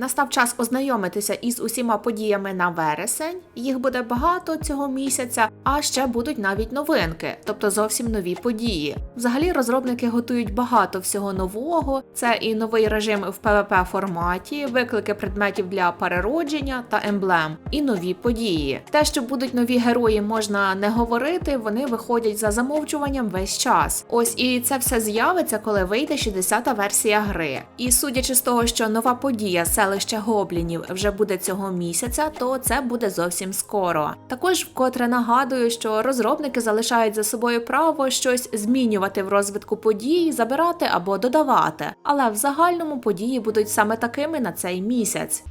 Настав час ознайомитися із усіма подіями на вересень. Їх буде багато цього місяця, а ще будуть навіть новинки, тобто зовсім нові події. Взагалі розробники готують багато всього нового. Це і новий режим в PvP форматі, виклики предметів для переродження та емблем, і нові події. Те, що будуть нові герої, можна не говорити, вони виходять за замовчуванням весь час. Ось і це все з'явиться, коли вийде 60-та версія гри. І судячи з того, що нова подія селище гоблінів вже буде цього місяця, то це буде зовсім скоро. Також вкотре нагадую, що розробники залишають за собою право щось змінювати в розвитку подій, забирати або додавати. Але в загальному події будуть саме такими на цей місяць.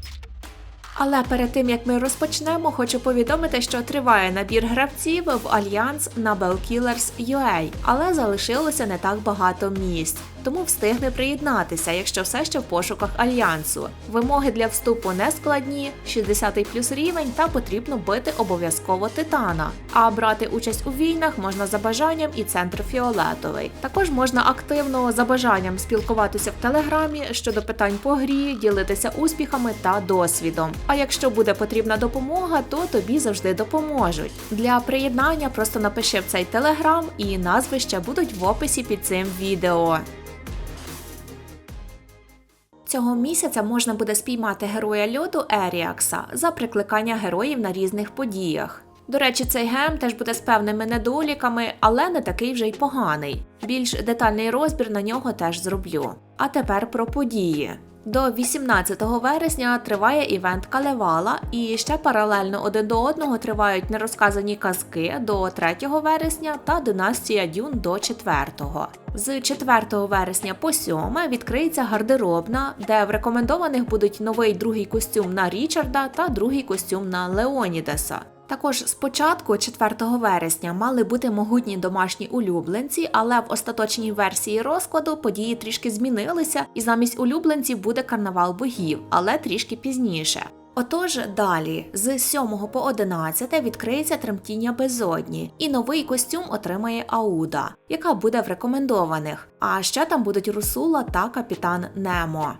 Але перед тим як ми розпочнемо, хочу повідомити, що триває набір гравців в альянс на Bellkillers UA, але залишилося не так багато місць. Тому встигне приєднатися, якщо все ще в пошуках альянсу. Вимоги для вступу не складні, 60 плюс рівень та потрібно бити обов'язково титана. А брати участь у війнах можна за бажанням і центр фіолетовий. Також можна активно за бажанням спілкуватися в телеграмі щодо питань по грі, ділитися успіхами та досвідом. А якщо буде потрібна допомога, то тобі завжди допоможуть. Для приєднання просто напиши в цей телеграм, і назви ще будуть в описі під цим відео. Цього місяця можна буде спіймати героя льоду Еріакса за прикликання героїв на різних подіях. До речі, цей гем теж буде з певними недоліками, але не такий вже й поганий. Більш детальний розбір на нього теж зроблю. А тепер про події. До 18 вересня триває івент Калевала, і ще паралельно один до одного тривають нерозказані казки до 3 вересня та династія Дюн до 4. З 4 вересня по 7 відкриється гардеробна, де в рекомендованих будуть новий другий костюм на Річарда та другий костюм на Леонідеса. Також спочатку, 4 вересня, мали бути могутні домашні улюбленці, але в остаточній версії розкладу події трішки змінилися, і замість улюбленців буде карнавал богів, але трішки пізніше. Отож, далі з 7 по 11 відкриється тремтіння безодні, і новий костюм отримає Ауда, яка буде в рекомендованих. А ще там будуть Русула та капітан Немо.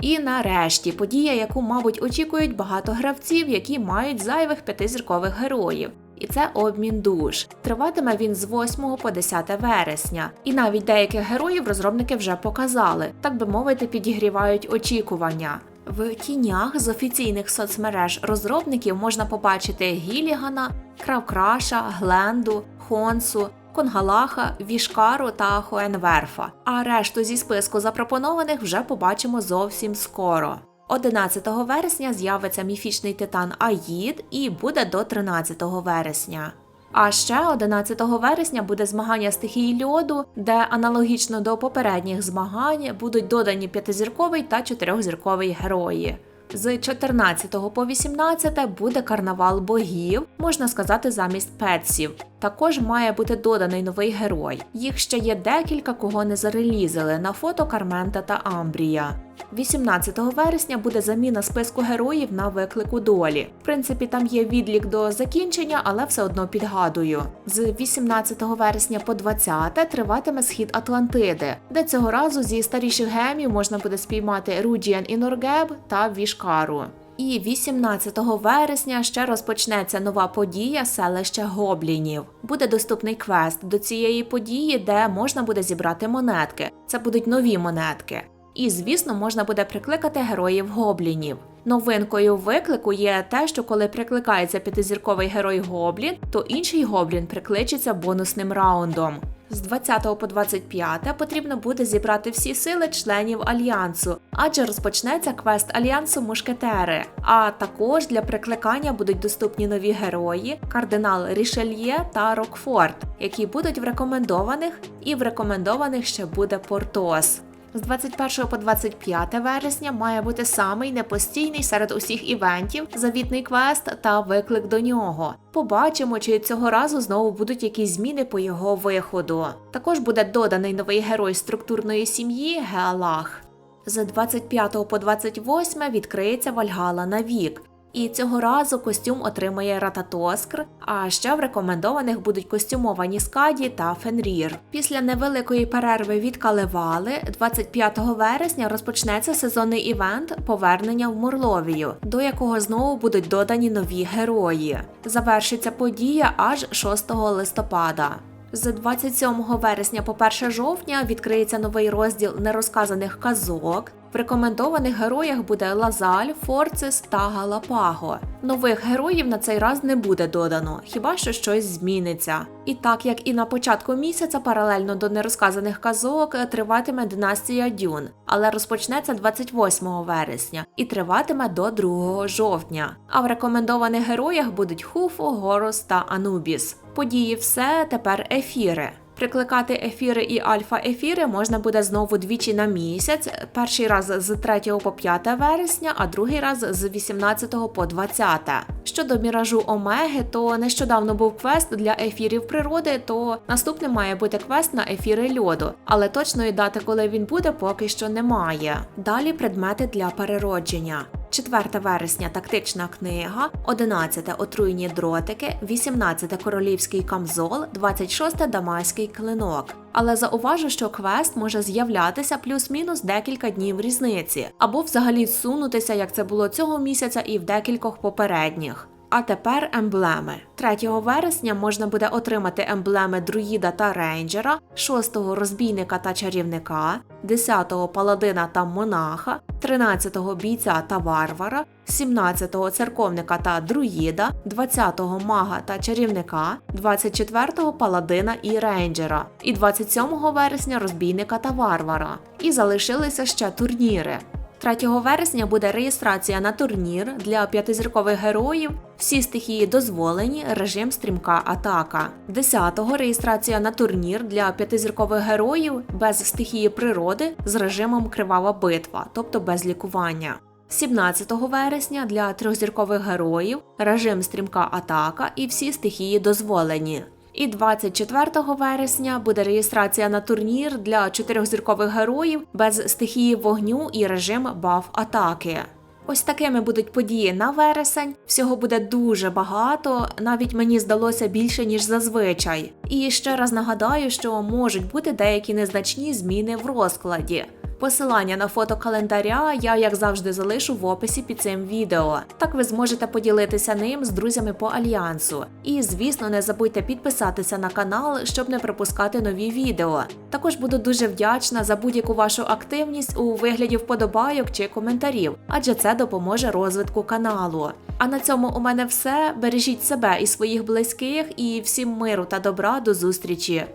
І нарешті подія, яку, мабуть, очікують багато гравців, які мають зайвих п'ятизіркових героїв. І це обмін душ. Триватиме він з 8 по 10 вересня. І навіть деяких героїв розробники вже показали, так би мовити, підігрівають очікування. В тінях з офіційних соцмереж розробників можна побачити Гілігана, Кравкраша, Гленду, Хонсу, Конгалаха, Вішкару та Хоенверфа. А решту зі списку запропонованих вже побачимо зовсім скоро. 11 вересня з'явиться міфічний титан Аїд і буде до 13 вересня. А ще 11 вересня буде змагання стихії льоду, де аналогічно до попередніх змагань будуть додані п'ятизірковий та чотирьохзірковий герої. З 14 по 18 буде карнавал богів, можна сказати, замість петсів. Також має бути доданий новий герой. Їх ще є декілька, кого не зарелізили на фото Кармента та Амбрія. 18 вересня буде заміна списку героїв на виклику долі. В принципі, там є відлік до закінчення, але все одно підгадую. З 18 вересня по 20 триватиме схід Атлантиди, де цього разу зі старіших гемів можна буде спіймати Руджіан і Норгеб та Вішкару. І 18 вересня ще розпочнеться нова подія селище гоблінів. Буде доступний квест до цієї події, де можна буде зібрати монетки. Це будуть нові монетки. І, звісно, можна буде прикликати героїв гоблінів. Новинкою виклику є те, що коли прикликається п'ятизірковий герой гоблін, то інший гоблін прикличеться бонусним раундом. З 20 по 25 потрібно буде зібрати всі сили членів альянсу, адже розпочнеться квест альянсу Мушкетери. А також для прикликання будуть доступні нові герої, кардинал Рішельє та Рокфорд, які будуть в рекомендованих, і в рекомендованих ще буде Портос. З 21 по 25 вересня має бути самий непостійний серед усіх івентів, завітний квест та виклик до нього. Побачимо, чи цього разу знову будуть якісь зміни по його виходу. Також буде доданий новий герой структурної сім'ї Геалах. З 25 по 28 відкриється Вальгала на вік. І цього разу костюм отримає Рататоскр, а ще в рекомендованих будуть костюмовані Скаді та Фенрір. Після невеликої перерви від Калевали 25 вересня розпочнеться сезонний івент Повернення в Мурловію, до якого знову будуть додані нові герої. Завершиться подія аж 6 листопада. З 27 вересня по 1 жовтня відкриється новий розділ нерозказаних казок. В рекомендованих героях буде Лазаль, Форцис та Галапаго. Нових героїв на цей раз не буде додано, хіба що щось зміниться. І так як і на початку місяця, паралельно до нерозказаних казок, триватиме династія Дюн, але розпочнеться 28 вересня і триватиме до 2 жовтня. А в рекомендованих героях будуть Хуфо, Горос та Анубіс. Події все тепер ефіри. Прикликати ефіри і альфа-ефіри можна буде знову двічі на місяць. Перший раз з 3 по 5 вересня, а другий раз з 18 по 20. Щодо міражу Омеги, то нещодавно був квест для ефірів природи, то наступним має бути квест на ефіри льоду, але точної дати, коли він буде, поки що немає. Далі предмети для переродження. 4 вересня тактична книга, 11 отруйні дротики, 18 королівський камзол, 26 дамаський клинок. Але зауважу, що квест може з'являтися плюс-мінус декілька днів різниці, або взагалі сунутися, як це було цього місяця і в декількох попередніх. А тепер емблеми. 3 вересня можна буде отримати емблеми друїда та рейнджера, 6-го розбійника та чарівника, 10-го паладина та монаха, 13-го бійця та варвара, 17-го церковника та друїда, 20-го мага та чарівника, 24-го паладина і рейнджера, і 27 вересня розбійника та варвара. І залишилися ще турніри. 3 вересня буде реєстрація на турнір для п'ятизіркових героїв. Всі стихії дозволені, режим стрімка атака. 10-го реєстрація на турнір для п'ятизіркових героїв без стихії природи з режимом кривава битва, тобто без лікування. 17 вересня для трьохзіркових героїв режим стрімка атака і всі стихії дозволені. І 24 вересня буде реєстрація на турнір для чотирьохзіркових героїв без стихії вогню і режим баф атаки. Ось такими будуть події на вересень. Всього буде дуже багато, навіть мені здалося більше ніж зазвичай. І ще раз нагадаю, що можуть бути деякі незначні зміни в розкладі. Посилання на фото календаря я, як завжди, залишу в описі під цим відео. Так ви зможете поділитися ним з друзями по альянсу. І, звісно, не забудьте підписатися на канал, щоб не пропускати нові відео. Також буду дуже вдячна за будь-яку вашу активність у вигляді вподобайок чи коментарів, адже це допоможе розвитку каналу. А на цьому у мене все. Бережіть себе і своїх близьких, і всім миру та добра до зустрічі!